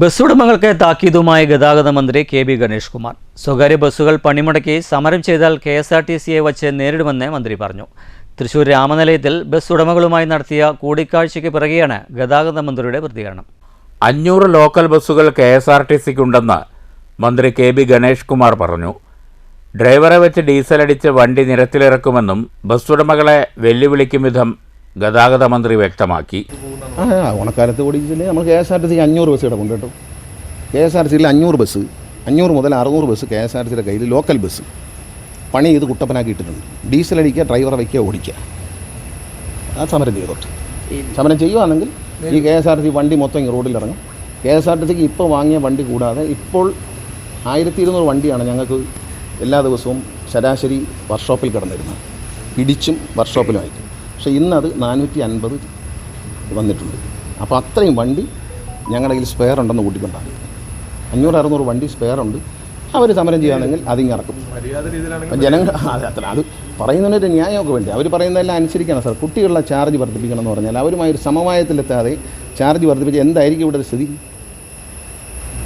Bus ഉടമകൾക്ക് താക്കീതുമായി ഗതാഗത മന്ത്രി കെ ബി ഗണേഷ് കുമാർ സ്വകാര്യ ബസ്സുകൾ പണിമുടക്കി സമരം ചെയ്താൽ കെ എസ് ആർ ടി സിയെ വച്ച് നേരിടുമെന്ന് മന്ത്രി പറഞ്ഞു. തൃശൂർ രാമനിലയത്തിൽ ബസ് ഉടമകളുമായി നടത്തിയ കൂടിക്കാഴ്ചയ്ക്ക് പിറകെയാണ് ഗതാഗത മന്ത്രിയുടെ പ്രതികരണം. അഞ്ഞൂറ് ലോക്കൽ ബസ്സുകൾ കെ എസ് ആർ ടി സിക്കുണ്ടെന്ന് മന്ത്രി കെ ബി ഗണേഷ് കുമാർ പറഞ്ഞു. ഡ്രൈവറെ വെച്ച് ഡീസൽ അടിച്ച് വണ്ടി നിരത്തിലിറക്കുമെന്നും ബസ് ഉടമകളെ വെല്ലുവിളിക്കും വിധം ഗതാഗത മന്ത്രി വ്യക്തമാക്കി. ഓണക്കാലത്ത് ഓടിച്ചില്ലേ നമ്മൾ കെ എസ് ആർ ടി സിക്ക് അഞ്ഞൂറ് ബസ് കിടപ്പുണ്ട് കേട്ടോ. കെ എസ് ആർ ടി സിയിൽ അഞ്ഞൂറ് ബസ് അഞ്ഞൂറ് മുതൽ അറുന്നൂറ് bus K S R T സിയുടെ കയ്യിൽ ലോക്കൽ ബസ്. പണി ചെയ്ത് കുട്ടപ്പനാക്കി ഇട്ടിട്ടുണ്ട്. ഡീസൽ അടിക്കുക ഡ്രൈവറെ വയ്ക്കുക ഓടിക്കുക. ആ സമരം ചെയ്തോട്ട് സമരം ചെയ്യുവാണെങ്കിൽ ഈ കെ എസ് ആർ ടി വണ്ടി മൊത്തം ഈ റോഡിലിറങ്ങും കെ എസ് ആർ ടി സിക്ക് ഇപ്പോൾ വാങ്ങിയ വണ്ടി കൂടാതെ ഇപ്പോൾ ആയിരത്തി ഇരുന്നൂറ് വണ്ടിയാണ് ഞങ്ങൾക്ക് എല്ലാ ദിവസവും ശരാശരി വർക്ക്ഷോപ്പിൽ കിടന്നിരുന്നത്. ഇടിച്ചും വർക്ക്ഷോപ്പിലുമായിട്ട് പക്ഷേ ഇന്നത് നാനൂറ്റി അൻപത് വന്നിട്ടുണ്ട്. അപ്പോൾ അത്രയും വണ്ടി ഞങ്ങളുടെ കയ്യിൽ സ്പെയർ ഉണ്ടെന്ന് കൂട്ടിക്കൊണ്ടാണ്. അഞ്ഞൂറ് അറുന്നൂറ് വണ്ടി സ്പെയർ ഉണ്ട്. അവർ സമരം ചെയ്യുകയാണെങ്കിൽ അതിങ്ങ് ഇറക്കും. അപ്പം ജനങ്ങൾ അത് അത്ര അത് പറയുന്നതിനൊരു ന്യായമൊക്കെ വേണ്ടി? അവർ പറയുന്നതെല്ലാം അനുസരിക്കണം സാർ. കുട്ടികളുടെ ചാർജ് വർദ്ധിപ്പിക്കണം എന്ന് പറഞ്ഞാൽ അവരുമായി ഒരു സമവായത്തിലെത്താതെ ചാർജ് വർദ്ധിപ്പിച്ച് എന്തായിരിക്കും ഇവിടെ സ്ഥിതി?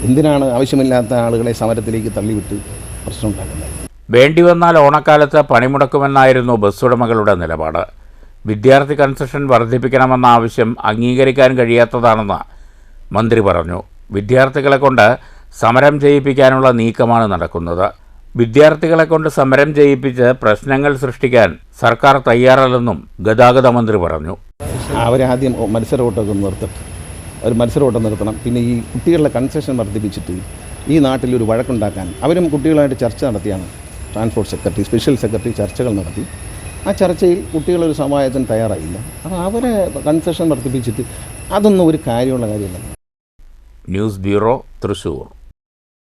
എന്തിനാണ് ആവശ്യമില്ലാത്ത ആളുകളെ സമരത്തിലേക്ക് തള്ളിവിട്ട് പ്രശ്നം ഉണ്ടാക്കുന്നത്? വേണ്ടി വന്നാൽ ഓണക്കാലത്ത് പണിമുടക്കുമെന്നായിരുന്നു ബസ് ഉടമകളുടെ നിലപാട്. വിദ്യാർത്ഥി കൺസെഷൻ വർദ്ധിപ്പിക്കണമെന്ന ആവശ്യം അംഗീകരിക്കാൻ കഴിയാത്തതാണെന്ന് മന്ത്രി പറഞ്ഞു. വിദ്യാർത്ഥികളെ കൊണ്ട് സമരം ചെയ്യിപ്പിക്കാനുള്ള നീക്കമാണ് നടക്കുന്നത്. വിദ്യാർത്ഥികളെ കൊണ്ട് സമരം ചെയ്യിപ്പിച്ച് പ്രശ്നങ്ങൾ സൃഷ്ടിക്കാൻ സർക്കാർ തയ്യാറല്ലെന്നും ഗതാഗത മന്ത്രി പറഞ്ഞു. അവരാദ്യം മത്സര ഓട്ടമൊക്കെ നിർത്തട്ടെ. ഒരു മത്സര ഓട്ടം നിർത്തണം. പിന്നെ ഈ കുട്ടികളുടെ കൺസെഷൻ വർദ്ധിപ്പിച്ചിട്ട് ഈ നാട്ടിൽ ഒരു വഴക്കുണ്ടാക്കാൻ അവരും കുട്ടികളായിട്ട് ചർച്ച നടത്തിയാണ് ട്രാൻസ്പോർട്ട് സെക്രട്ടറി സ്പെഷ്യൽ സെക്രട്ടറി ചർച്ചകൾ നടത്തി. ആ ചർച്ചയിൽ കുട്ടികളൊരു സമായത്തിന് തയ്യാറായില്ല. അപ്പോൾ അവരെ കൺസെഷൻ വർദ്ധിപ്പിച്ചിട്ട് അതൊന്നും ഒരു കാര്യമുള്ള കാര്യമല്ല. News bureau Thrissur.